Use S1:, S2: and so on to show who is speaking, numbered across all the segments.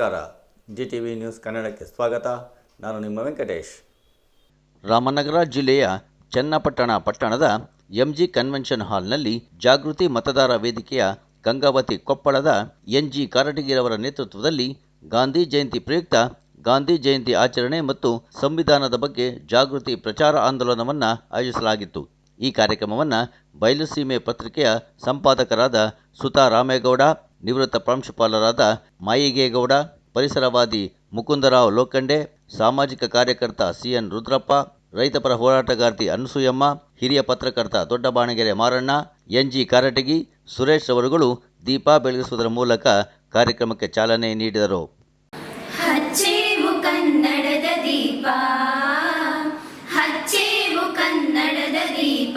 S1: ನಮಸ್ಕಾರ. G T V news ಕನ್ನಡಕ್ಕೆ ಸ್ವಾಗತ. ನಾನು ನಿಮ್ಮ ವೆಂಕಟೇಶ್.
S2: ರಾಮನಗರ ಜಿಲ್ಲೆಯ ಚನ್ನಪಟ್ಟಣ ಪಟ್ಟಣದ ಎಂಜಿ ಕನ್ವೆನ್ಷನ್ ಹಾಲ್ನಲ್ಲಿ ಜಾಗೃತಿ ಮತದಾರ ವೇದಿಕೆಯ ಗಂಗಾವತಿ ಕೊಪ್ಪಳದ ಎನ್ಜಿ ಕಾರಟಗಿರವರ ನೇತೃತ್ವದಲ್ಲಿ ಗಾಂಧಿ ಜಯಂತಿ ಪ್ರಯುಕ್ತ ಗಾಂಧಿ ಜಯಂತಿ ಆಚರಣೆ ಮತ್ತು ಸಂವಿಧಾನದ ಬಗ್ಗೆ ಜಾಗೃತಿ ಪ್ರಚಾರ ಆಂದೋಲನವನ್ನು ಆಯೋಜಿಸಲಾಗಿತ್ತು. ಈ ಕಾರ್ಯಕ್ರಮವನ್ನು ಬಯಲುಸೀಮೆ ಪತ್ರಿಕೆಯ ಸಂಪಾದಕರಾದ ಸುತಾ ರಾಮೇಗೌಡ ನಿವೃತ್ತ ಪ್ರಾಂಶುಪಾಲರಾದ ಮಾಯಿಗೇಗೌಡ, ಪರಿಸರವಾದಿ ಮುಕುಂದರಾವ್ ಲೋಖಂಡೆ, ಸಾಮಾಜಿಕ ಕಾರ್ಯಕರ್ತ ಸಿಎನ್ ರುದ್ರಪ್ಪ, ರೈತಪರ ಹೋರಾಟಗಾರ್ತಿ ಅನಸೂಯಮ್ಮ, ಹಿರಿಯ ಪತ್ರಕರ್ತ ದೊಡ್ಡಬಾಣಗೆರೆ ಮಾರಣ್ಣ, ಎನ್ಜಿ ಕಾರಟಗಿ, ಸುರೇಶ್ ಅವರುಗಳು ದೀಪ ಬೆಳಗಿಸುವುದರ ಮೂಲಕ ಕಾರ್ಯಕ್ರಮಕ್ಕೆ ಚಾಲನೆ ನೀಡಿದರು.
S3: ಹಚ್ಚೇವು ಕನ್ನಡದ ದೀಪ, ಹಚ್ಚೇವು ಕನ್ನಡದ ದೀಪ.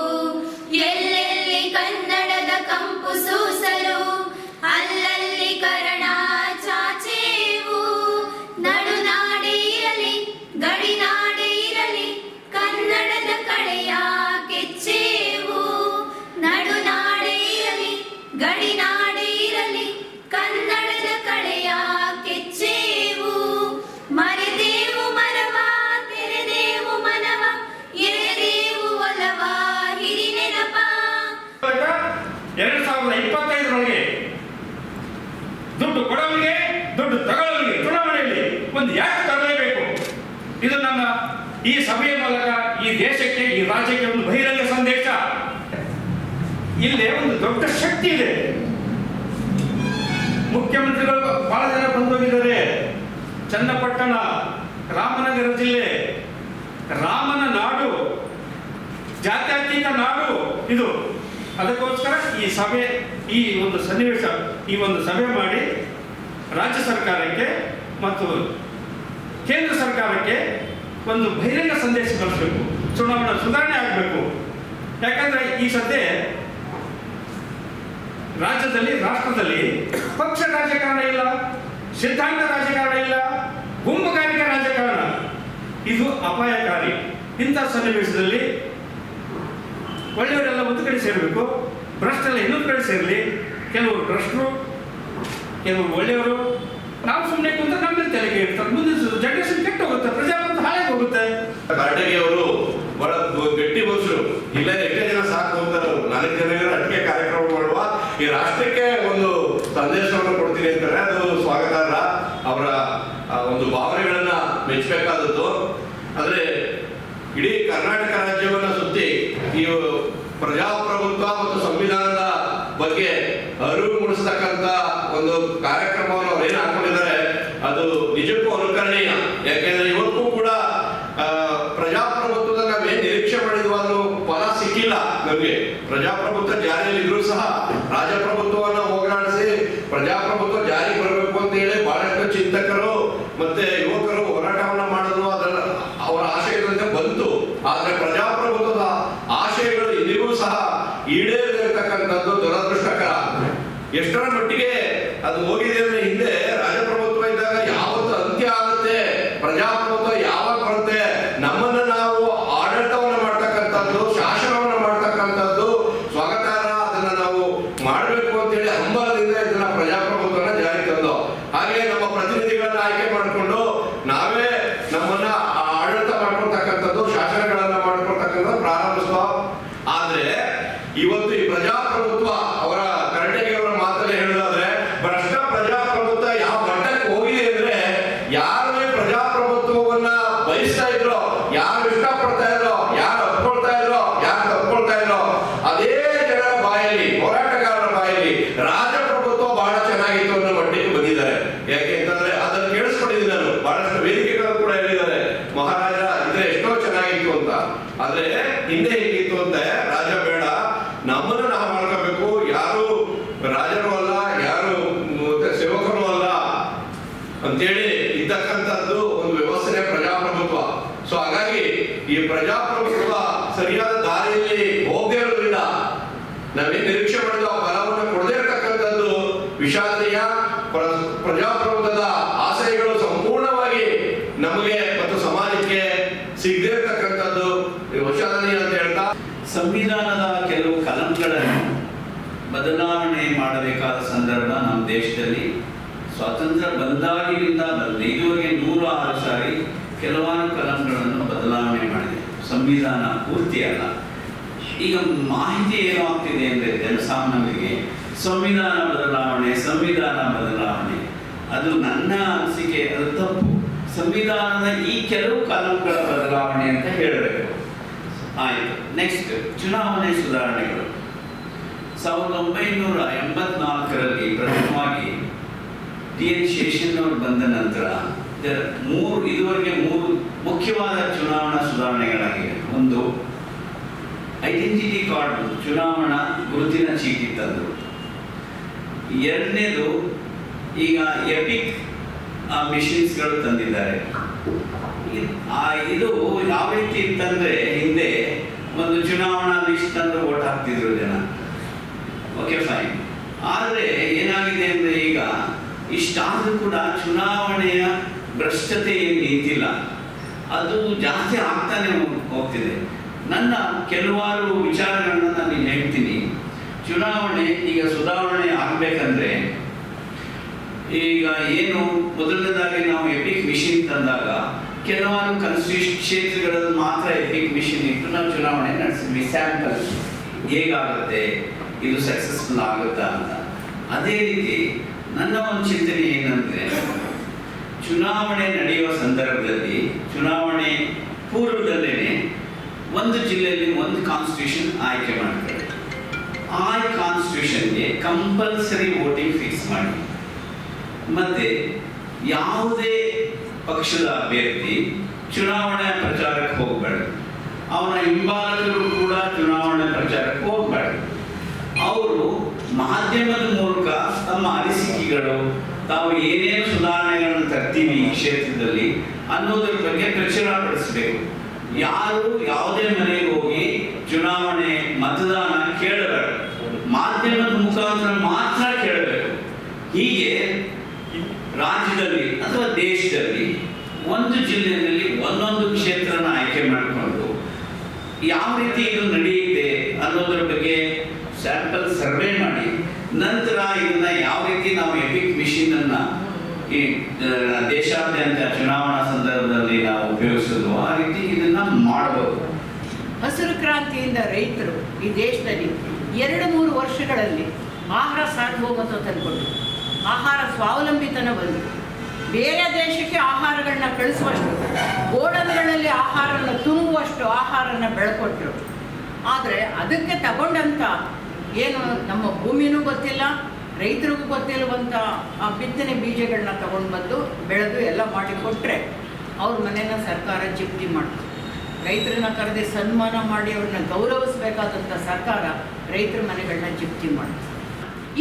S4: ಇಲ್ಲಿ ಒಂದು ದೊಡ್ಡ ಶಕ್ತಿ ಇದೆ. ಮುಖ್ಯಮಂತ್ರಿಗಳು ಬಹಳ ಜನ ಬಂದೋಗಿದ್ದಾರೆ. ಚನ್ನಪಟ್ಟಣ, ರಾಮನಗರ ಜಿಲ್ಲೆ, ರಾಮನ ನಾಡು, ಜಾತ್ಯತೀತ ನಾಡು ಇದು. ಅದಕ್ಕೋಸ್ಕರ ಈ ಸಭೆ, ಈ ಒಂದು ಸನ್ನಿವೇಶ, ಈ ಒಂದು ಸಭೆ ಮಾಡಿ ರಾಜ್ಯ ಸರ್ಕಾರಕ್ಕೆ ಮತ್ತು ಕೇಂದ್ರ ಸರ್ಕಾರಕ್ಕೆ ಒಂದು ಬಹಿರಂಗ ಸಂದೇಶ ಕಳಿಸಬೇಕು. ಚುನಾವಣಾ ಸುಧಾರಣೆ ಆಗಬೇಕು. ಯಾಕಂದ್ರೆ ಈ ಸದ್ಯ ರಾಜ್ಯದಲ್ಲಿ, ರಾಷ್ಟ್ರದಲ್ಲಿ ಪಕ್ಷ ರಾಜಕಾರಣ ಇಲ್ಲ, ಸಿದ್ಧಾಂತ ರಾಜಕಾರಣ ಇಲ್ಲ, ಗುಂಪುಗಾರಿಕೆ ರಾಜಕಾರಣ. ಇದು ಅಪಾಯಕಾರಿ. ಇಂಥ ಸನ್ನಿವೇಶದಲ್ಲಿ ಒಳ್ಳೆಯವರೆಲ್ಲ ಒಂದು ಕಡೆ ಸೇರಬೇಕು ಭ್ರಷ್ಟೆಲ್ಲ ಇನ್ನೊಂದು ಕಡೆ ಸೇರಲಿ. ಕೆಲವರು ಭ್ರಷ್ಟರು, ಕೆಲವರು ಒಳ್ಳೆಯವರು. ನಾವು ಸುಮ್ಮನೆ ಕುಂತ ನಮ್ಮ ತೆರಿಗೆ ಇರ್ತಾರೆ ಮುಂದೆ ಜನರೇಷನ್ ಕೆಟ್ಟ ಹೋಗುತ್ತೆ ಪ್ರಜಾಪ್ರಭುತ್ವ ಹಾಳಾಗಿ ಹೋಗುತ್ತೆ.
S5: ಅವರು ಪರಮಾತ್ಮರು ಸರಿಯಾದ ದಾರಿಯಲ್ಲಿ ಹೋಗದೇ ಇರೋದ್ರಿಂದ ನಾವೇನು ನಿರೀಕ್ಷೆ ಪಡೆದು ಆ ಫಲವನ್ನು ಕೊಡದೇ ಇರತಕ್ಕಂಥದ್ದು ವಿಷಾದನೆಯ ಪ್ರಜಾಪ್ರಭುತ್ವದ ಆಶಯಗಳು ಸಂಪೂರ್ಣವಾಗಿ ನಮಗೆ ಮತ್ತು ಸಮಾಜಕ್ಕೆ ಸಿಗದೇ ಇರತಕ್ಕಂಥದ್ದು ವಿಷಾದನೆಯ ಅಂತ ಹೇಳ್ತಾ.
S6: ಸಂವಿಧಾನದ ಕೆಲವು ಕಲಂಗಳನ್ನು ಬದಲಾವಣೆ ಮಾಡಬೇಕಾದ ಸಂದರ್ಭ ನಮ್ಮ ದೇಶದಲ್ಲಿ. ಸ್ವಾತಂತ್ರ್ಯ ಬಂದಾಗಿನಿಂದ ಬಂದ, ಇದುವರೆಗೆ ನೂರು ಆರು ಸಾರಿ ಕೆಲವಾರು ಸಂವಿಧಾನ ಪೂರ್ತಿ ಅಲ್ಲ. ಈಗ ಮಾಹಿತಿ ಏನು ಆಗ್ತಿದೆ ಅಂದರೆ ಜನಸಾಮಾನ್ಯರಿಗೆ ಸಂವಿಧಾನ ಬದಲಾವಣೆ ಸಂವಿಧಾನ ಬದಲಾವಣೆ. ಅದು ನನ್ನ ಅನಿಸಿಕೆ, ಅದು ತಪ್ಪು. ಸಂವಿಧಾನದ ಈ ಕೆಲವು ಕಾನೂನುಗಳ ಬದಲಾವಣೆ ಅಂತ ಹೇಳಬೇಕು. ಆಯಿತು. ನೆಕ್ಸ್ಟ್ ಚುನಾವಣೆ ಸುಧಾರಣೆಗಳು. ಸಾವಿರದ ಒಂಬೈನೂರ ಎಂಬತ್ನಾಲ್ಕರಲ್ಲಿ ಪ್ರಥಮವಾಗಿ ಟಿ ಎನ್ ಶೇಷನ್ ಅವರು ಬಂದ ನಂತರ ಮೂರು, ಇದುವರೆಗೆ ಮೂರು ಮುಖ್ಯವಾದ ಚುನಾವಣಾ ಸುಧಾರಣೆಗಳಾಗಿವೆ. ಒಂದು, ಐಡೆಂಟಿಟಿ ಕಾರ್ಡ್, ಚುನಾವಣಾ ಗುರುತಿನ ಚೀಟಿ ತಂದು. ಎರಡನೇದು, ಈಗ ಎಪಿಕ್ ಮಿಷಿನ್ಸ್ಗಳು ತಂದಿದ್ದಾರೆ. ಇದ್- ಯಾವ ರೀತಿ ಇತ್ತಂದ್ರೆ ಹಿಂದೆ ಒಂದು ಚುನಾವಣಾ ಲಿಸ್ಟ್ ತಂದು ಓಟ್ ಹಾಕ್ತಿದ್ರು ಜನ. Okay, fine. ಆದರೆ ಏನಾಗಿದೆ ಅಂದ್ರೆ ಈಗ ಇಷ್ಟಾದರೂ ಕೂಡ ಚುನಾವಣೆಯ ಭ್ರಷ್ಟತೆ ಏನು ನಿಂತಿಲ್ಲ. ಅದು ಜಾಸ್ತಿ ಆಗ್ತಾನೆ ಹೋಗ್ತಿದೆ. ನನ್ನ ಕೆಲವಾರು ವಿಚಾರಗಳನ್ನ ನಾನು ಹೇಳ್ತೀನಿ. ಚುನಾವಣೆ, ಈಗ ಸುಧಾರಣೆ ಆಗಬೇಕಂದ್ರೆ, ಈಗ ಏನು, ಮೊದಲನೇದಾಗಿ ನಾವು ಎಪಿಕ್ ಮಿಷಿನ್ ತಂದಾಗ, ಕೆಲವಾರು ಕನ್ಸ್ಟಿಟ್ಯೂಷನ್ ಕ್ಷೇತ್ರಗಳಲ್ಲಿ ಮಾತ್ರ ಎಪಿಕ್ ಮಿಷಿನ್ ಇಟ್ಟು ನಾವು ಚುನಾವಣೆ ನಡೆಸಿದ್ವಿ. ಸ್ಯಾಂಪಲ್ ಹೇಗಾಗುತ್ತೆ? ಇದು ಸಕ್ಸಸ್ಫುಲ್ ಆಗುತ್ತಾ ಅಂತ. ಅದೇ ರೀತಿ ನನ್ನ ಒಂದು ಚಿಂತನೆ ಏನಂದ್ರೆ, ಚುನಾವಣೆ ನಡೆಯುವ ಸಂದರ್ಭದಲ್ಲಿ ಚುನಾವಣೆ ಪೂರ್ವದಲ್ಲೇನೆ ಒಂದು ಜಿಲ್ಲೆಯಲ್ಲಿ ಒಂದು ಕಾನ್ಸ್ಟಿಟ್ಯೂಷನ್ ಆಯ್ಕೆ ಮಾಡ್ತಾರೆ ಆ ಕಾನ್ಸ್ಟಿಟ್ಯೂಷನ್ಗೆ ಕಂಪಲ್ಸರಿ ವೋಟಿಂಗ್ ಫಿಕ್ಸ್ ಮಾಡಿ. ಮತ್ತೆ ಯಾವುದೇ ಪಕ್ಷದ ಅಭ್ಯರ್ಥಿ ಚುನಾವಣೆ ಪ್ರಚಾರಕ್ಕೆ ಹೋಗಬೇಡ. ಅವನ ಹಿಂಬಾಲಕರು ಕೂಡ ಚುನಾವಣೆ ಪ್ರಚಾರಕ್ಕೆ ಹೋಗಬೇಡ. ಅವರು ಮಾಧ್ಯಮದ ಮೂಲಕ ತಮ್ಮ ಅನಿಸಿಕೆಗಳು, ತಾವು ಏನೇನು ಸುಧಾರಣೆಗಳನ್ನು ತರ್ತೀವಿ ಈ ಕ್ಷೇತ್ರದಲ್ಲಿ ಅನ್ನೋದ್ರ ಬಗ್ಗೆ ಪ್ರಚುರ ಪಡಿಸಬೇಕು ಯಾರು ಯಾವುದೇ ಮನೆಗೆ ಹೋಗಿ ಚುನಾವಣೆ ಮತದಾನ ಕೇಳಬೇಕು. ಮಾಧ್ಯಮದ ಮುಖಾಂತರ ಮಾತ್ರ ಕೇಳಬೇಕು. ಹೀಗೆ ರಾಜ್ಯದಲ್ಲಿ ಅಥವಾ ದೇಶದಲ್ಲಿ ಒಂದು ಜಿಲ್ಲೆಯಲ್ಲಿ ಒಂದೊಂದು ಕ್ಷೇತ್ರನ ಆಯ್ಕೆ ಮಾಡಿಕೊಂಡು ಯಾವ ರೀತಿ ಇದು ನಡೆಯುತ್ತೆ ಅನ್ನೋದ್ರ ಬಗ್ಗೆ ಸ್ಯಾಂಪಲ್ ಸರ್ವೆ ಮಾಡಿ ನಂತರ ಇದನ್ನ ಯಾವ ರೀತಿ ನಾವು ಎಪಿಕ್ ಮಿಷಿನ್ ಅನ್ನ ಈ ಆ, ದೇಶಾದ್ಯಂತ ಚುನಾವಣಾ ಸಂದರ್ಭದಲ್ಲಿ ನಾವು ಉಪಯೋಗಿಸೋದು ಆ ರೀತಿ ಇದನ್ನ ಮಾಡಬಹುದು
S7: ಹಸಿರು ರೈತರು ಈ ದೇಶದಲ್ಲಿ ಎರಡು ಮೂರು ವರ್ಷಗಳಲ್ಲಿ ಆಹಾರ ಸಾರ್ವಭೌಮತ್ವ ತಂದುಕೊಂಡು ಆಹಾರ ಸ್ವಾವಲಂಬಿತನ ಬಂದು ಬೇರೆ ದೇಶಕ್ಕೆ ಆಹಾರಗಳನ್ನ ಕಳಿಸುವಷ್ಟು ಗೋಡನ್ಗಳಲ್ಲಿ ಆಹಾರನ ತುಂಬುವಷ್ಟು ಆಹಾರನ ಬೆಳ್ಕೊಟ್ರು. ಆದರೆ ಅದಕ್ಕೆ ತಗೊಂಡಂಥ ಏನು ನಮ್ಮ ಭೂಮಿನೂ ಗೊತ್ತಿಲ್ಲ, ರೈತರಿಗೂ ಗೊತ್ತಿರುವಂಥ ಆ ಬಿತ್ತನೆ ಬೀಜಗಳನ್ನ ತಗೊಂಡು ಬಂದು ಬೆಳೆದು ಎಲ್ಲ ಮಾಡಿಕೊಟ್ರೆ ಅವ್ರ ಮನೆನ ಸರ್ಕಾರ ಜಪ್ತಿ ಮಾಡ್ತು ರೈತರನ್ನ ಕರೆದೇ ಸನ್ಮಾನ ಮಾಡಿ ಅವ್ರನ್ನ ಗೌರವಿಸಬೇಕಾದಂಥ ಸರ್ಕಾರ ರೈತರ ಮನೆಗಳನ್ನ ಜಪ್ತಿ ಮಾಡುತ್ತೆ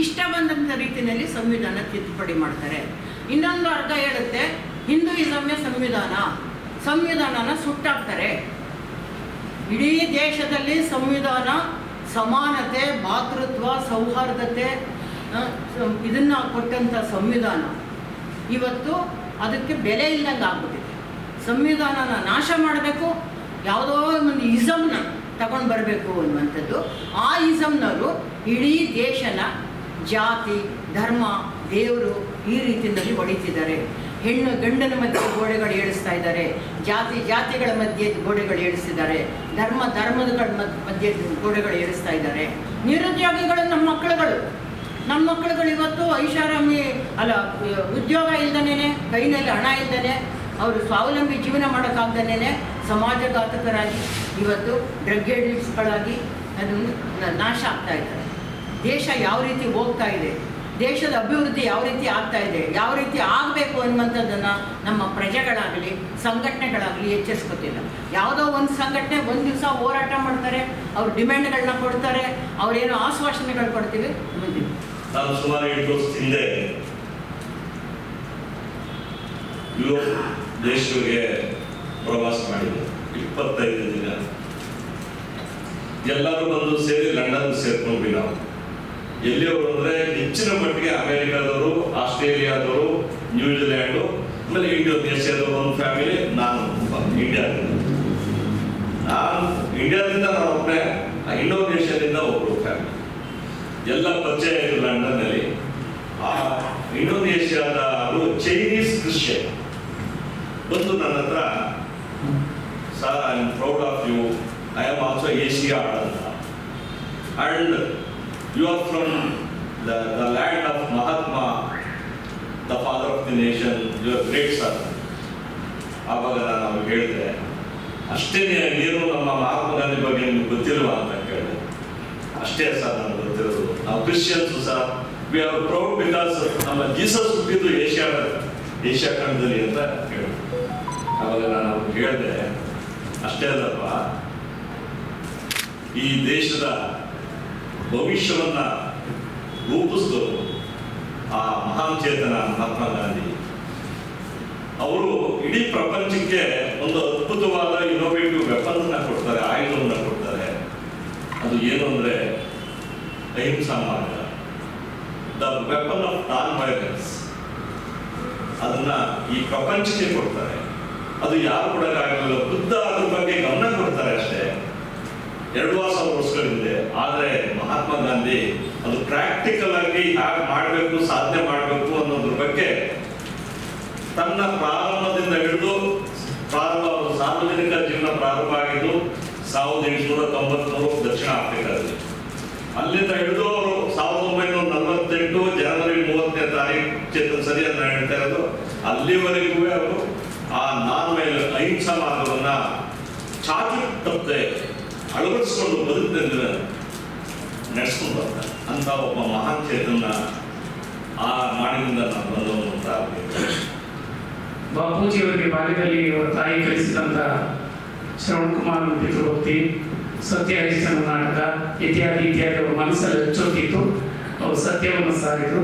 S7: ಇಷ್ಟ ಬಂದಂಥ ರೀತಿಯಲ್ಲಿ ಸಂವಿಧಾನ ತಿದ್ದುಪಡಿ ಮಾಡ್ತಾರೆ. ಇನ್ನೊಂದು ಅರ್ಧ ಹೇಳುತ್ತೆ, ಹಿಂದೂಯಿಸಮ್ಯ ಸಂವಿಧಾನ. ಸಂವಿಧಾನನ ಸುಟ್ಟಾಕ್ತಾರೆ. ಇಡೀ ದೇಶದಲ್ಲಿ ಸಂವಿಧಾನ ಸಮಾನತೆ ಭಾತೃತ್ವ ಸೌಹಾರ್ದತೆ ಇದನ್ನು ಇದನ್ನ ಕೊಟ್ಟಂಥ ಸಂವಿಧಾನ. ಇವತ್ತು ಅದಕ್ಕೆ ಬೆಲೆ ಇಲ್ಲದಂಗೆ ಆಗ್ಬಿಟ್ಟಿದೆ ಸಂವಿಧಾನನ ನಾಶ ಮಾಡಬೇಕು ಯಾವುದೋ ಒಂದು ಇಸಮ್ನ ತಗೊಂಡು ಬರಬೇಕು ಅನ್ನುವಂಥದ್ದು. ಆ ಇಸಮ್ನವರು ಇಡೀ ದೇಶನ ಜಾತಿ, ಧರ್ಮ, ದೇವರು ಈ ರೀತಿಯಲ್ಲಿ ಹೊಡಿತಿದ್ದಾರೆ ಹೆಣ್ಣು ಗಂಡನ ಮಧ್ಯೆ ಗೋಡೆಗಳು ಏಳಿಸ್ತಾ ಇದ್ದಾರೆ. ಜಾತಿ, ಜಾತಿಗಳ ಮಧ್ಯೆ ಗೋಡೆಗಳು ಏಳಿಸ್ತಿದ್ದಾರೆ ಧರ್ಮ, ಧರ್ಮಗಳ ಮದ್- ಮಧ್ಯೆ ಗೋಡೆಗಳು ಏಳಿಸ್ತಾ ಇದ್ದಾರೆ. ನಿರುದ್ಯೋಗಿಗಳು ನಮ್ಮ ಮಕ್ಕಳುಗಳು. ನಮ್ಮ ಮಕ್ಕಳುಗಳು ಇವತ್ತು ಐಷಾರಾಮಿ, ಅಲ್ಲ, ಉದ್ಯೋಗ ಇಲ್ದನೇನೆ, ಕೈನಲ್ಲಿ ಹಣ ಇಲ್ದೇನೆ ಅವರು ಸ್ವಾವಲಂಬಿ ಜೀವನ ಮಾಡೋಕ್ಕಾಗ್ದೇನೆ ಸಮಾಜಘಾತಕರಾಗಿ ಇವತ್ತು ಡ್ರಗ್ ಎಡಿಟ್ಸ್ಗಳಾಗಿ ಅದನ್ನು ನಾಶ ಆಗ್ತಾ ಇದ್ದಾರೆ. ದೇಶ ಯಾವ ರೀತಿ ಹೋಗ್ತಾ ಇದೆ, ದೇಶದ ಅಭಿವೃದ್ಧಿ ಯಾವ ರೀತಿ ಆಗ್ತಾ ಇದೆ, ಯಾವ ರೀತಿ ಆಗಬೇಕು ಅನ್ನುವಂಥದ್ದನ್ನು ನಮ್ಮ ಪ್ರಜೆಗಳಾಗಲಿ, ಸಂಘಟನೆಗಳಾಗಲಿ ಎಚ್ಚರಿಸ್ಕೊತಿಲ್ಲ. ಯಾವುದೋ ಒಂದು ಸಂಘಟನೆ ಒಂದು ದಿವಸ ಹೋರಾಟ ಮಾಡ್ತಾರೆ, ಅವ್ರ ಡಿಮ್ಯಾಂಡ್ಗಳನ್ನ ಕೊಡ್ತಾರೆ, ಅವ್ರೇನೋ ಆಶ್ವಾಸನೆಗಳು ಕೊಡ್ತೀವಿ, ಮುಂದಿನ.
S8: ಸುಮಾರು ಎಂಟು ವರ್ಷದ ಹಿಂದೆ ಯುರೋಪ್ ಪ್ರವಾಸ ಮಾಡಿದ್ದೆ ಇಪ್ಪತ್ತೈದು ದಿನ. ಎಲ್ಲರೂ ಬಂದು ಸೇರಿ ಲಂಡನ್ ಸೇರಿ ಸೇರ್ಕೊಂಡ್ವಿ ನಾವು. ಎಲ್ಲಿಯವರು ಅಂದ್ರೆ ಹೆಚ್ಚಿನ ಮಟ್ಟಿಗೆ ಅಮೆರಿಕಾದವರು, ಆಸ್ಟ್ರೇಲಿಯಾದವರು, ನ್ಯೂಜಿಲ್ಯಾಂಡು, ಆಮೇಲೆ ಇಂಡೋನೇಷ್ಯಾದ ಒಂದು ಫ್ಯಾಮಿಲಿ, ನಾನು ಇಂಡಿಯಾದಿಂದ. ನಾನು ಇಂಡಿಯಾದಿಂದ ನಾನು ಒಬ್ಬನೇ ಇಂಡೋನೇಷ್ಯಾದಿಂದ ಒಬ್ಬರು ಫ್ಯಾಮಿಲಿ. ಎಲ್ಲ ಪರಿಚಯ ಲಂಡನ್ನಲ್ಲಿ. ಆ ಇಂಡೋನೇಷ್ಯಾದ ಚೈನೀಸ್ ಕ್ರಿಶ್ಚಿಯನ್. ಬಂದು ನನ್ನ ಹತ್ರ sir I am proud of you I am also Asia ಅಂತ and you are from the the land of Mahatma the father of the nation you are great sir ಆವಾಗ ನಾನು ಹೇಳಿದೆ, ಅಷ್ಟೇ ನೀನು ನಮ್ಮ ಮಹಾತ್ಮ ಗಾಂಧಿ ಬಗ್ಗೆ ನಿಮ್ಗೆ ಗೊತ್ತಿಲ್ವಾ ಅಂತ ಕೇಳಿದೆ. ಅಷ್ಟೇ ಸರ್ ನನಗೆ ಗೊತ್ತಿರೋದು. ನಾವು Christians sir we are proud because ನಮ್ಮ ಜೀಸಸ್ ಹುಟ್ಟಿದ್ದು ಏಷ್ಯಾ ಏಷ್ಯಾ ಖಂಡದಲ್ಲಿ ಅಂತ ಹೇಳಿದ್ರು ಆವಾಗ ನಾನು ಅವ್ರಿಗೆ ಹೇಳಿದೆ. ಅಷ್ಟೇ ಅಲ್ಲಪ್ಪ, ಈ ದೇಶದ ಭವಿಷ್ಯವನ್ನ ರೂಪಿಸಿದವರು ಆ ಮಹಾನ್ ಚೇತನ ಮಹಾತ್ಮ ಗಾಂಧಿ. ಅವರು ಇಡೀ ಪ್ರಪಂಚಕ್ಕೆ ಒಂದು ಅದ್ಭುತವಾದ ಇನೋವೇಟಿವ್ ವೆಪನ್ಸ್ನ ಕೊಡ್ತಾರೆ, ಆಯುಧವನ್ನ ಕೊಡ್ತಾರೆ. ಅದು ಏನು ಅಂದ್ರೆ ಅಹಿಂಸಾ ಮಾರ್ಗ. The weapon of non violence ಅದನ್ನ ಈ ಪ್ರಪಂಚಕ್ಕೆ ಕೊಡ್ತಾರೆ. ಅದು ಯಾರು ಕೊಡಕ್ಕಾಗಲಿಲ್ಲ. ಬುದ್ಧ ಅದ್ರ ಬಗ್ಗೆ ಗಮನ ಕೊಡ್ತಾರೆ ಅಷ್ಟೇ. ಎರಡು ಸಾವಿರ ವರ್ಷಗಳಿದೆ ಆದ್ರೆ ಮಹಾತ್ಮ ಗಾಂಧಿ ಅದು ಪ್ರಾಕ್ಟಿಕಲ್ ಆಗಿ ಹ್ಯಾಕ್ ಮಾಡಬೇಕು, ಸಾಧನೆ ಮಾಡಬೇಕು ಅನ್ನೋದ್ರ ಬಗ್ಗೆ ತನ್ನ ಪ್ರಾರಂಭದಿಂದ ಹಿಡಿದು ಪ್ರಾರಂಭ ಸಾರ್ವಜನಿಕ ಜೀವನ ಪ್ರಾರಂಭ ಆಗಿದ್ದು ಸಾವಿರದ ಎಂಟುನೂರ ತೊಂಬತ್ಮೂರು ದಕ್ಷಿಣ ಆಫ್ರಿಕಾದಲ್ಲಿ. ಅಲ್ಲಿಂದ ಹಿಡಿದು ಅವರು ಸಾವಿರದ ಒಂಬೈನೂರ ನಲವತ್ತೆಂಟು ಜನವರಿ ಮೂವತ್ತನೇ ತಾರೀಕು ಚಿತ್ರ ಸರಿ ಅಂತ ಹೇಳ್ತಾ ಇರೋದು. ಅಲ್ಲಿವರೆಗೂ ಅವರು ಆ ನಾನ್ ವೈಲ್ ಅಹಿಂಸಾ ಮಾರ್ಗವನ್ನ ಚಾಚು ತಪ್ಪದೆ ಅಳವಡಿಸಿಕೊಂಡು ಬದುಕಿನಿಂದ ನಡೆಸ್ಕೊಂಡು ಬರ್ತಾರೆ. ಅಂತ ಒಬ್ಬ ಮಹಾನ್ ಚೇತನ ಆ ಮಾಡಿನಿಂದ ನಾನು ಬಂದವನು ಅಂತ.
S9: ಬಾಪೂಜಿಯವರಿಗೆ ಬಾಲ್ಯದಲ್ಲಿ ಅವರ ತಾಯಿ ಕಲಿಸಿದಂಥ ಶ್ರವಣ್ ಕುಮಾರ್ ಪಿತೃಭಕ್ತಿ ಸತ್ಯ ಹರಿಶ್ಚಂದ್ರ ನಾಟಕ, ಇತ್ಯಾದಿ ಇತ್ಯಾದಿ ಅವರ ಮನಸ್ಸಲ್ಲಿ ಹೆಚ್ಚೋಗಿತ್ತು ಅವರು ಸತ್ಯವನ್ನು ಸಾರಿದ್ರು.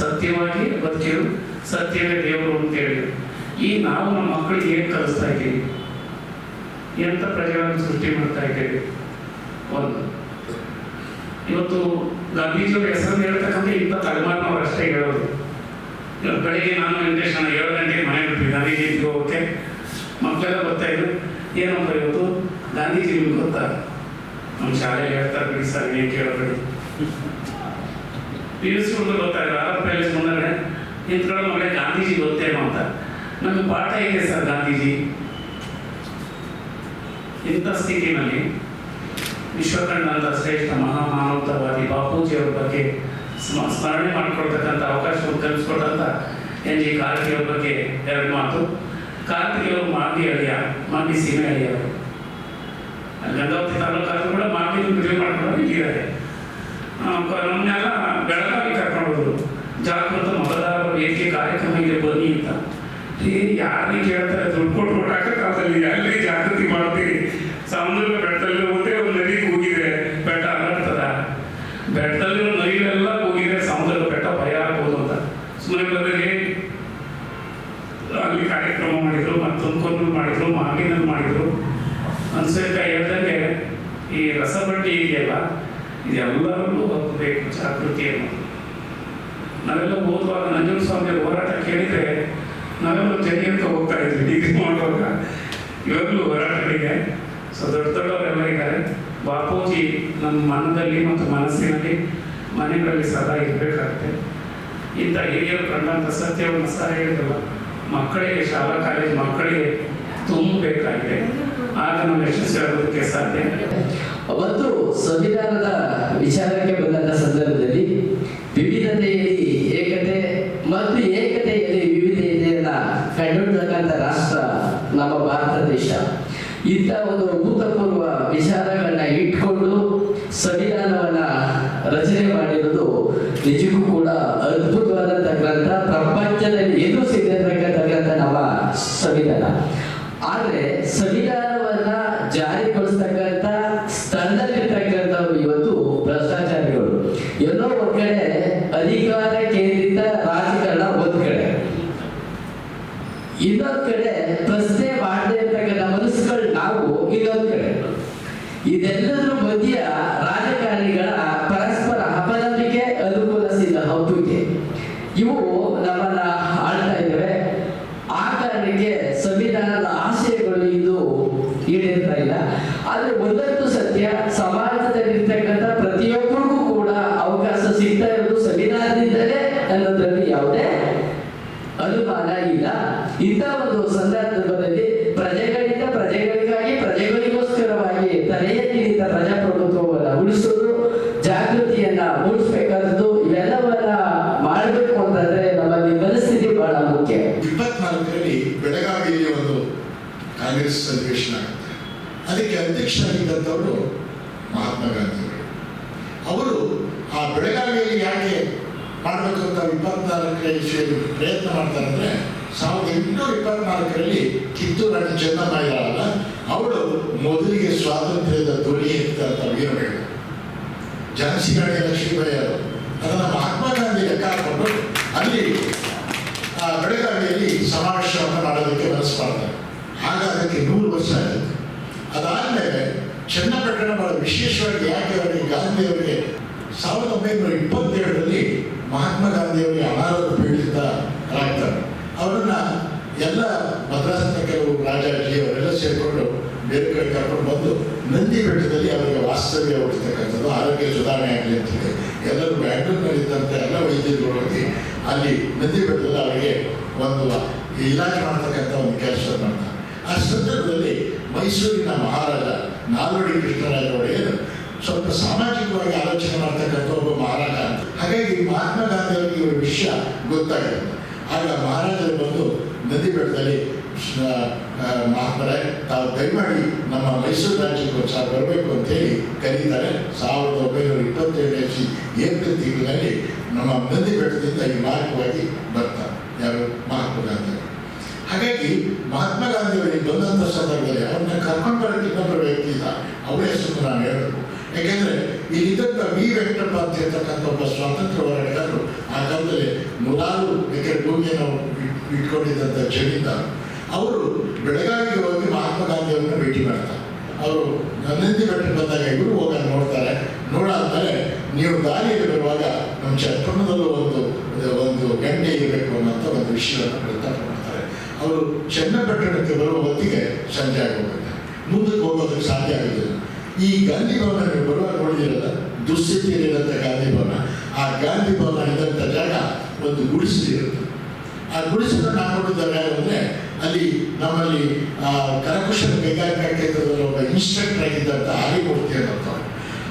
S9: ಸತ್ಯವಾಗಿ ಬದುಕಿರು ಸತ್ಯವೇ ದೇವರು ಅಂತ ಹೇಳಿದ್ರು. ಈ ನಾವು ನಮ್ಮ ಮಕ್ಕಳಿಗೆ ಏನು ಕಲಿಸ್ತಾ ಇದ್ದೀವಿ? ಎಂಥ ಪ್ರಜೆಗಳನ್ನು ಸೃಷ್ಟಿ ಮಾಡ್ತಾ ಇದ್ದೇವೆ? ಒಂದು. ಇವತ್ತು ಗಾಂಧೀಜಿಯವರ ಹೆಸರನ್ನು ಹೇಳ್ತಕ್ಕಂಥ ಇಂಥ ತಲೆಮಾರಿನವರು ಅಷ್ಟೇ ಹೇಳೋದು. ಇವತ್ತು ಬೆಳಿಗ್ಗೆ ನಾನು ವೆಂಕಟೇಶನ ಏಳು ಗಂಟೆಗೆ ಮನೆ ಬಿಟ್ಟು ಗಾಂಧೀಜಿ ಹೋಗೋಕ್ಕೆ. ಮಕ್ಕಳೆಲ್ಲ ಬರ್ತಾ ಇದ್ರು. ಏನಪ್ಪ ಇವತ್ತು? ಗಾಂಧೀಜಿ ನಿಮ್ಗೆ ಗೊತ್ತಾ? ನಮ್ಮ ಶಾಲೆಗೆ ಹೇಳ್ತಾರೆ ಬಿಡಿ ಸರ್ ಏನು ಕೇಳಬೇಡಿ ಪಿ ಯು ಸಿ ಮುಂದೆ ಗೊತ್ತಾಗಲ್ಲ ಆರ್ ಪ್ಯಾಲೇಸ್ ಮುಂದೆ ನಿಂತ್ಕೊಳ್ಳೋ ಮಗಳೇ ಗಾಂಧೀಜಿ ಗೊತ್ತೇನೋ ಅಂತ ನಮಗೆ ಪಾಠ ಇದೆ ಸರ್ ಗಾಂಧೀಜಿ? ಇಂಥ ಸ್ಥಿತಿನಲ್ಲಿ ವಿಶ್ವಕರ್ಣದ ಶ್ರೇಷ್ಠ ಮಹಾಮಾನವತಾವಾದಿ ಬಾಪೂಜಿಯವರ ಬಗ್ಗೆ ಸ್ಮ- ಸ್ಮರಣೆ ಮಾಡಿಕೊಳ್ತಕ್ಕಂಥ ಅವಕಾಶವನ್ನು ಕಲ್ಪಿಸ್ಕೊಟ್ಟಂಥ ಎನ್ ಜಿ ಕಾರ್ತಿಯವ್ರ ಬಗ್ಗೆ ಎರಡು ಮಾತು. ಕಾರ್ತಿಯವರು ಮಾಗಿ ಅಳಿಯ ಮಾಗಿ ಸೀಮೆ ಅಳಿಯವರು ಗಂಗಾವತಿ ತಾಲೂಕಾದ್ರು ಕೂಡ ಮಾಗಿ ಮದುವೆ ಮಾಡ್ಕೊಂಡು ಕ- ನಮ್ಮನ್ನೆಲ್ಲ ಬೆಳಗಾವಿ ಕರ್ಕೊಂಡು ಹೋದ್ರು ಜಾಗೃತ ಮತದಾರರ ವೇದಿಕೆ ಕಾರ್ಯಕ್ರಮ ಇದೆ ಬನ್ನಿ ಅಂತ. ಯಾರಿಗೆ ಕೇಳ್ತಾರೆ ದುಡ್ಡು ಕೊಟ್ಟು ಕೊಟ್ಟಾಕಕ್ಕಾಗಲ್ಲ ಎಲ್ಲಿ ಜಾಗೃತಿ ಮಾಡ್ತೀರಿ ಸಮುದ್ರ ಬೆಟ್ಟದಲ್ಲಿ ಹೋದ್ರೆ ಒಂದು ನದಿ ಕೂಗಿದೆ ಬೆಟ್ಟ ಅಲ್ಲಾಡ್ತದ ಬೆಟ್ಟದಲ್ಲಿ ನದಿಗಳೆಲ್ಲ ಕೂಗಿದೆ ಸಮುದ್ರದ ಬೆಟ್ಟ ಭಯ ಆಗ್ಬೋದು ಅಂತ ಸುಮ್ಮನೆ ಬದಲಿಗೆ ಅಲ್ಲಿ ಕಾರ್ಯಕ್ರಮ ಮಾಡಿದ್ರು ಮತ್ತೊಂದು ಕೊಂದು ಮಾಡಿದ್ರು ಮಾಗಿನಲ್ಲಿ ಮಾಡಿದ್ರು ಅನ್ಸೇಕಾಯಿ ಹೇಳ್ದಂಗೆ ಈ ರಸಬಡ್ಡಿ ಇದೆಯಲ್ಲ ಇದೆಲ್ಲರಲ್ಲೂ ಹೋಗಬೇಕು ಜಾಗೃತಿ ಅನ್ನೋದು ನಾವೆಲ್ಲ ಓದುವಾಗ ನಂಜುಂಡ ಸ್ವಾಮಿ ಹೋರಾಟ ಕೇಳಿದ್ರೆ ನಾವೆಲ್ಲ ಜನಿ ಅಂತ ಹೋಗ್ತಾ ಇದ್ವಿ ಡಿಗ್ರಿ ಮಾಡುವಾಗ ಇವಾಗಲೂ ಹೋರಾಟಗಳಿದೆ ಸೊ ದೊಡ್ಡ ದೊಡ್ಡವರೆಲ್ಲ ಇದ್ದಾರೆ ಬಾಪೂಜಿ ನಮ್ಮ ಮನದಲ್ಲಿ ಮತ್ತು ಮನಸ್ಸಿನಲ್ಲಿ ಮನೆಗಳಲ್ಲಿ ಸದಾ ಇರಬೇಕಾಗುತ್ತೆ. ಇಂಥ ಹಿರಿಯರು ಕಂಡಂಥ ಸತ್ಯವನ್ನು ಸಹ ಹೇಳಿದ್ರಲ್ಲ, ಮಕ್ಕಳಿಗೆ, ಶಾಲಾ ಕಾಲೇಜ್ ಮಕ್ಕಳಿಗೆ ತುಂಬಬೇಕಾಗಿದೆ. ಆಗ ಯಶಸ್ವಿ ಆಗೋದಕ್ಕೆ ಸಾಧ್ಯ.
S10: ಅವತ್ತು ಸಂವಿಧಾನದ ವಿಚಾರಕ್ಕೆ ಬಂದಂತ ಸಂದರ್ಭದಲ್ಲಿ ವಿವಿಧತೆಯಲ್ಲಿ ಏಕತೆ ಮತ್ತು ಏಕತೆಯಲ್ಲಿ ವಿವಿಧತೆಯನ್ನ ಕಂಡುಹಿಡಿತಕ್ಕಂಥ ರಾಷ್ಟ್ರ ನಮ್ಮ ಭಾರತ ದೇಶ. ಇಂಥ ಒಂದು ಅಭೂತಪೂರ್ವ ವಿಚಾರಗಳನ್ನ ನಿಜಕ್ಕೂ ಕೂಡ ಅದ್ಭುತವಾದಂಥ ಗ್ರಂಥ ಪ್ರಪಂಚದಲ್ಲಿ ಎಲ್ಲೂ ಸಿಗತಕ್ಕಂಥ ಗ್ರಂಥ ನಮ್ಮ ಸಂವಿಧಾನ ಆದ್ರೆ ಸಂವಿಧಾನವನ್ನ ಜಾರಿಗೊಳಿಸ್ತಕ್ಕಂಥ ಸ್ಥಳದಲ್ಲಿರ್ತಕ್ಕಂಥವ್ರು ಇವತ್ತು ಭ್ರಷ್ಟಾಚಾರಿಗಳು ಎಲ್ಲೋ ಒಂದ್ ಕಡೆ ಅಧಿಕಾರ ಕೇಂದ್ರಿತ ರಾಜಕಾರಣ ಒಂದ್ ಕಡೆ ಇನ್ನೊಂದ್ ಕಡೆ ಪ್ರಶ್ನೆ ಮಾಡದೇ ಇರ್ತಕ್ಕಂಥ ಮನಸ್ಸುಗಳು ನಾವು ಇನ್ನೊಂದ್ ಕಡೆ ಇದೆಲ್ಲದರ ಮಧ್ಯ ರಾಜಕಾರಣಿಗಳ ಇವು ನಮ್ಮನ್ನ ಆಳ್ತಾ ಇದ್ದಾವೆ ಆ ಕಾರಣಕ್ಕೆ ಸಂವಿಧಾನದ ಆಶಯಗಳು ಇದು ಈಡೇರ್ತಾ ಇಲ್ಲ ಆದ್ರೆ ಒಂದಂತೂ ಸತ್ಯ ಸಮಾಜದಲ್ಲಿರ್ತಕ್ಕಂಥ ಪ್ರತಿಯೊಬ್ಬರಿಗೂ ಕೂಡ ಅವಕಾಶ ಸಿಗ್ತಾ ಇರೋದು ಸಂವಿಧಾನದಿಂದಲೇ ಅನ್ನೋದ್ರಲ್ಲಿ ಯಾವುದೇ ಅನುಮಾನ ಇಲ್ಲ ಇಂಥ ಒಂದು ಸಂದರ್ಭದಲ್ಲಿ ಪ್ರಜೆಗಳಿಂದ ಪ್ರಜೆಗಳಿಗಾಗಿ, ಪ್ರಜೆಗಳಿಗೋಸ್ಕರವಾಗಿ ತಲೆಯಲ್ಲಿ ನಿಂತ ಪ್ರಜಾಪ್ರಭುತ್ವವನ್ನ ಉಳಿಸೋದು, ಜಾಗೃತಿಯನ್ನ ಮೂಡಿಸ್ಬೇಕಾದದ್ದು ಇವೆಲ್ಲವನ್ನ ಮಾಡಬೇಕು ಅಂತಂದ್ರೆ ನಮ್ಮಲ್ಲಿ ಪರಿಸ್ಥಿತಿ ಬಹಳ ಮುಖ್ಯ.
S11: ಇಪ್ಪತ್ನಾಲ್ಕರಲ್ಲಿ ಬೆಳಗಾವಿಯಲ್ಲಿ ಒಂದು ಕಾಂಗ್ರೆಸ್ ಅಧಿವೇಶನ ಆಗುತ್ತೆ. ಅದಕ್ಕೆ ಅಧ್ಯಕ್ಷರಾಗಿದ್ದಂಥವರು ಮಹಾತ್ಮ ಗಾಂಧಿ ಅವರು ಆ ಬೆಳಗಾವಿಯಲ್ಲಿ ಯಾಕೆ ಮಾಡಬೇಕು ಅಂತ ಇಪ್ಪತ್ನಾಲ್ಕನೇ ಪ್ರಯತ್ನ ಮಾಡ್ತಾರೆ ಅಂದ್ರೆ ಸಾವಿರದ ಎಂಟುನೂರ ಇಪ್ಪತ್ನಾಲ್ಕರಲ್ಲಿ ಕಿತ್ತೂರು ರಾಣಿ ಚೆನ್ನಮ್ಮ ಇದ್ದಾರಲ್ಲ ಅವಳು ಮೊದಲಿಗೆ ಸ್ವಾತಂತ್ರ್ಯದ ಧ್ವನಿ ಅಂತ ವೀರಬೇಡ ಜಾನ್ಸಿ ರಾಣಿ ಲಕ್ಷ್ಮೀಬಾಯಿ ಅವರು ಅದನ್ನು ಮಹಾತ್ಮ ಗಾಂಧಿ ಲೆಕ್ಕ ಹಾಕೊಂಡು ಅಲ್ಲಿ, ಆ, ಬೆಳಗಾವಿಯಲ್ಲಿ ಸಮಾವೇಶವನ್ನು ಮಾಡೋದಕ್ಕೆ ಮಾಡ್ತಾರೆ. ಆಗ ಅದಕ್ಕೆ ನೂರು ವರ್ಷ ಆಗುತ್ತೆ ಅದಾದಮೇಲೆ ಚನ್ನಪಟ್ಟಣ ಬಹಳ ವಿಶೇಷವಾಗಿ ಯಾಕೆ ಅವರಿಗೆ ಗಾಂಧಿಯವರಿಗೆ ಸಾವಿರದ ಒಂಬೈನೂರ ಇಪ್ಪತ್ತೇಳರಲ್ಲಿ ಮಹಾತ್ಮ ಗಾಂಧಿಯವರಿಗೆ ಅನಾರೋಗ್ಯ ಪೀಡಿತರಾಗ್ತಾರೆ ಅವರನ್ನ ಎಲ್ಲ ಮದ್ರಾಸಿನ ಕೆಲವು ರಾಜಾಜಿ ಅವರೆಲ್ಲ ಸೇರಿಕೊಂಡು ಬೇರೆ ಕಡೆ ಕರ್ಕೊಂಡು ಬಂದು ನಂದಿ ಬೆಟ್ಟದಲ್ಲಿ ಅವರಿಗೆ ವಾಸ್ತವ್ಯ ಹುಡ್ತಕ್ಕಂಥದ್ದು ಆರೋಗ್ಯ ಸುಧಾರಣೆ ಆಗಲಿ ಅಂತೇಳಿ ಎಲ್ಲರೂ ಬ್ಯಾಂಗ್ಳೂರಿನಲ್ಲಿದ್ದಂಥ ಎಲ್ಲ ವೈದ್ಯರು ಹೋಗಿ ಅಲ್ಲಿ ನಂದಿ ಬೆಟ್ಟದಲ್ಲಿ ಅವರಿಗೆ ಒಂದು ಇಲಾಖೆ ಮಾಡ್ತಕ್ಕಂಥ ಒಂದು ಕೆಲಸ ಮಾಡ್ತಾರೆ. ಆ ಸಂದರ್ಭದಲ್ಲಿ ಮೈಸೂರಿನ ಮಹಾರಾಜ ನಾಲ್ವಡಿ ಕೃಷ್ಣರಾಜ ಒಡೆಯರು ಸ್ವಲ್ಪ ಸಾಮಾಜಿಕವಾಗಿ ಆಲೋಚನೆ ಮಾಡ್ತಕ್ಕಂಥ ಒಬ್ಬ ಮಹಾರಾಜ ಅಂತ. ಹಾಗಾಗಿ ಮಹಾತ್ಮ ಗಾಂಧಿ ಅವರಿಗೆ ಇವರ ವಿಷಯ ಗೊತ್ತಾಗಿದೆ. ಆಗ ಮಹಾರಾಜರು ಬಂದು ನದಿ ಬೆಟ್ಟದಲ್ಲಿ ಮಹಾತ್ಮರೇ ತಾವು ದಯಮಾಡಿ ನಮ್ಮ ಮೈಸೂರು ರಾಜ್ಯಕ್ಕೆ ಬರಬೇಕು ಅಂತ ಹೇಳಿ ಕರೀತಾರೆ. ಸಾವಿರದ ಒಂಬೈನೂರ ಇಪ್ಪತ್ತೇಳನೇ ಇಸ್ವಿ ಏಪ್ರಿಲ್ ತಿಂಗಳಲ್ಲಿ ನಮ್ಮ ನದಿ ಬೆಟ್ಟದಿಂದ ಈ ಮಾರ್ಗವಾಗಿ ಬರ್ತಾರೆ. ಯಾರು? ಮಹಾತ್ಮ ಗಾಂಧಿ. ಹಾಗಾಗಿ ಮಹಾತ್ಮ ಗಾಂಧಿ ಅವರಿಗೆ ಬಂದಂಥ ಸಂದರ್ಭದಲ್ಲಿ ಅವ್ರನ್ನ ಕರ್ಕೊಂಡು ಬರೋಕ್ಕೆ ಇನ್ನೊಬ್ಬರ ವ್ಯಕ್ತಿ ಇಲ್ಲ. ಅವರ ಹೆಸರು ನಾನು ಹೇಳಬೇಕು. ಯಾಕೆಂದ್ರೆ ಇಲ್ಲಿದ್ದಂಥ ವಿ ವೆಂಕಟಪ್ಪ ಅಂತ ಹೇಳ್ತಕ್ಕಂಥ ಒಬ್ಬ ಸ್ವಾತಂತ್ರ್ಯ ಇಟ್ಕೊಂಡಿದ್ದಂಥ ಜನಿತ, ಅವರು ಬೆಳಗಾವಿಗೆ ಹೋಗಿ ಮಹಾತ್ಮ ಗಾಂಧಿ ಅವರನ್ನ ಭೇಟಿ ಮಾಡ್ತಾರೆ. ಅವರು ನಂದಿ ಬೆಟ್ಟ ಬಂದಾಗ ಇವರು ಹೋಗಿ ನೋಡ್ತಾರೆ. ನೋಡಾದ್ಮೇಲೆ ನೀವು ದಾರಿಯಲ್ಲಿ ಬರುವಾಗ ನಮ್ಮ ಚಟ್ಟಣದಲ್ಲೂ ಒಂದು ಒಂದು ಗಂಟೆ ಇರಬೇಕು ಅನ್ನೋಂಥ ಒಂದು ವಿಷಯವನ್ನು ಪ್ರಸ್ತಾಪ ಮಾಡ್ತಾರೆ. ಅವರು ಚನ್ನಪಟ್ಟಣಕ್ಕೆ ಬರುವ ಹೊತ್ತಿಗೆ ಸಂಜೆ ಆಗೋಗುತ್ತೆ. ಮುಂದಕ್ಕೆ ಹೋಗೋದಕ್ಕೆ ಸಾಧ್ಯ ಆಗೋದಿಲ್ಲ. ಈ ಗಾಂಧಿ ಭವನ ನೀವು ಬರುವಾಗ ನೋಡಿದಿರಲ್ಲ ದುಸ್ಥಿತಿಯಲ್ಲಿರುವಂಥ ಗಾಂಧಿ ಭವನ. ಆ ಗಾಂಧಿ ಭವನ ಇದ್ದಂಥ ಜಾಗ ಒಂದು ಗುಡಿಸಲಿರುತ್ತೆ ಆ ಗುಡಿಸಲನ್ನು ಹಾಕೊಂಡಿದ್ದಾರೆ ಅಂದರೆ ಅಲ್ಲಿ ನಮ್ಮಲ್ಲಿ ಕರಕುಶಲ ಕೈಗಾರಿಕಾ ಕೇಂದ್ರದಲ್ಲಿ ಒಬ್ಬ ಇನ್ಸ್ಟ್ರಕ್ಟರ್ ಆಗಿದ್ದಂಥ ಆರ್ಯಮೂರ್ತಿ ಅನ್ನೋರು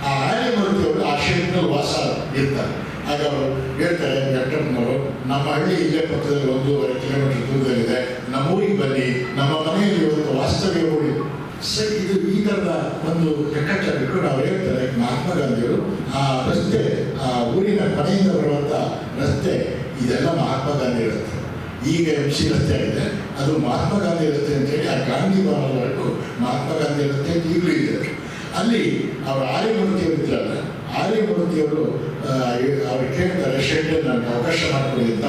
S11: ಆ ಆರ್ಯಮೂರ್ತಿ ಅವರು ಆ ಶೆಟ್ನಲ್ಲಿ ವಾಸ ಇರ್ತಾರೆ. ಆಗ ಅವರು ಹೇಳ್ತಾರೆ ವೆಂಕಟಮ್ಮನವರು ನಮ್ಮ ಹಳ್ಳಿ ಇಲ್ಲೇ ಪಕ್ಕದಲ್ಲಿ ಒಂದೂವರೆ ಕಿಲೋಮೀಟರ್ ದೂರದಲ್ಲಿದೆ. ನಮ್ಮ ಊರಿಗೆ ಬನ್ನಿ. ನಮ್ಮ ಮನೆಯಲ್ಲಿ ಇವತ್ತು ವಾಸ್ತವ್ಯ ಹೂಡಿ. ಸರಿ, ಇದು ಈ ಥರದ ಒಂದು ಲೆಕ್ಕಾಚಾರ ನಾವು ಹೇಳ್ತಾರೆ, ಮಹಾತ್ಮ ಗಾಂಧಿಯವರು ಆ ರಸ್ತೆ, ಆ ಊರಿನ ಮನೆಯಿಂದ ಬರುವಂಥ ರಸ್ತೆ ಇದೆಲ್ಲ ಮಹಾತ್ಮ ಗಾಂಧಿ ರಸ್ತೆ. ಈಗ ಶೀಲತೆ ಸಿ ಆಗಿದೆ ಅದು ಮಹಾತ್ಮ ಗಾಂಧಿ ರಸ್ತೆ ಅಂತೇಳಿ ಆ ಗಾಂಧಿ ಭವನದವರೆಗೂ ಮಹಾತ್ಮ ಗಾಂಧಿ ಇರುತ್ತೆ ಅಂತ ಈಗಲೂ ಇದೆ. ಅಲ್ಲಿ ಅವರ ಆರ್ಯಮೂರ್ತಿಯವರು ಇದ್ರಲ್ಲ ಆರ್ಯಮೂರ್ತಿಯವರು ಅವ್ರು ಕೇಳ್ತಾರೆ ಶೆಡ್ಡೆ ನನಗೆ ಅವಕಾಶ ಮಾಡಿಕೊಡಿ ಅಂತ.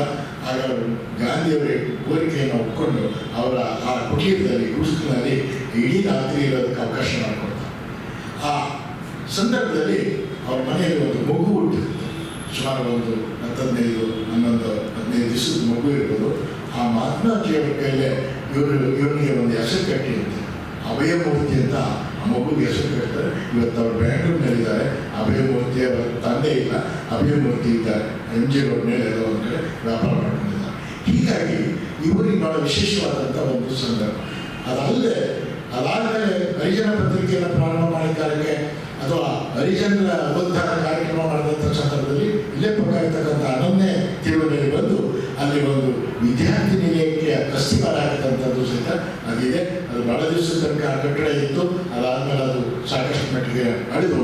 S11: ಆಗ ಅವರು ಗಾಂಧಿಯವರ ಕೋರಿಕೆಯನ್ನು ಒಪ್ಕೊಂಡು ಅವರ ಆ ಕುಟೀರದಲ್ಲಿ ಗುಡಿಸ್ಲಿನಲ್ಲಿ ಇಡೀ ರಾತ್ರಿ ಇರೋದಕ್ಕೆ ಅವಕಾಶ ಮಾಡಿಕೊಡ್ತಾರೆ. ಆ ಸಂದರ್ಭದಲ್ಲಿ ಅವ್ರ ಮನೆಯಲ್ಲಿ ಒಂದು ಮಗು ಹುಟ್ಟಿರುತ್ತೆ. ಸುಮಾರು ಒಂದು ಹತ್ತು ಹದಿನೈದು ಹನ್ನೊಂದು ದಿವಸದ ಮಗು ಇರ್ಬೋದು ಆ ಮಾತನಾಡಿಯವರ ಮೇಲೆ ಇವರು ಇವನಿಗೆ ಒಂದು ಹೆಸರು ಕಟ್ಟಿರುತ್ತೆ. ಅಭಯಮೂರ್ತಿ ಅಂತ ಆ ಮಗುಗೆ ಹೆಸರು ಕಟ್ತಾರೆ. ಇವತ್ತು ಅವರು ಬ್ಯಾಂಗ್ಳೂರಿನಲ್ಲಿದ್ದಾರೆ. ಅಭಯಮೂರ್ತಿ ಅವರ ತಂದೆ ಇಲ್ಲ. ಅಭಯಮೂರ್ತಿ ಇದ್ದಾರೆ. ಎಂ ಜಿ ರೋಡ್ ಮೇಲೆ ಎಲ್ಲ ಒಂದು ಕಡೆ ವ್ಯಾಪಾರ ಮಾಡ್ಕೊಂಡಿದ್ದಾರೆ. ಹೀಗಾಗಿ ಇವರಿಗೆ ಬಹಳ ವಿಶೇಷವಾದಂಥ ಒಂದು ಸಂದರ್ಭ. ಅದಲ್ಲದೆ, ಅದಾದಮೇಲೆ ಹರಿಜನ ಪತ್ರಿಕೆಯನ್ನು ಪ್ರಾರಂಭ ಮಾಡಿದ ಕಾಲಕ್ಕೆ ಅಥವಾ ಹರಿಚಂದ್ರ ಉದ್ಧಾರ ಕಾರ್ಯಕ್ರಮ ಮಾಡಿದಂಥ ಸಂದರ್ಭದಲ್ಲಿ ಇಲ್ಲೇ ಪಕ್ಕ ಇರ್ತಕ್ಕಂಥ ಅನನ್ಯ ತಿರುವಿನಲ್ಲಿ ಬಂದು ಅಲ್ಲಿ ಒಂದು ವಿದ್ಯಾರ್ಥಿ ನಿಲಯಕ್ಕೆ ಅಸ್ತಿವಾರ ಹಾಕಿದಂಥದ್ದು ಸಹಿತ ಅದಿದೆ ಅದು ಬಹಳ ದಿವಸದ ತನಕ ಆ ಕಟ್ಟಡ ಇತ್ತು. ಅದಾದಮೇಲೆ ಅದು ಸಾಕಷ್ಟು ಮಟ್ಟಿಗೆ ಅಳಿದು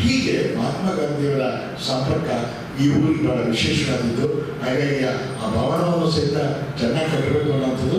S11: ಹೀಗೆ ಮಹಾತ್ಮ ಗಾಂಧಿಯವರ ಸಂಪರ್ಕ ಈ ಊರಿಗೆ ಬಹಳ ವಿಶೇಷವಾದದ್ದು. ಹಾಗಾಗಿ ಆ ಭವನವನ್ನು ಸಹಿತ ಚೆನ್ನಾಗಿ ಕಟ್ಟಬೇಕು ಅನ್ನೋಂಥದ್ದು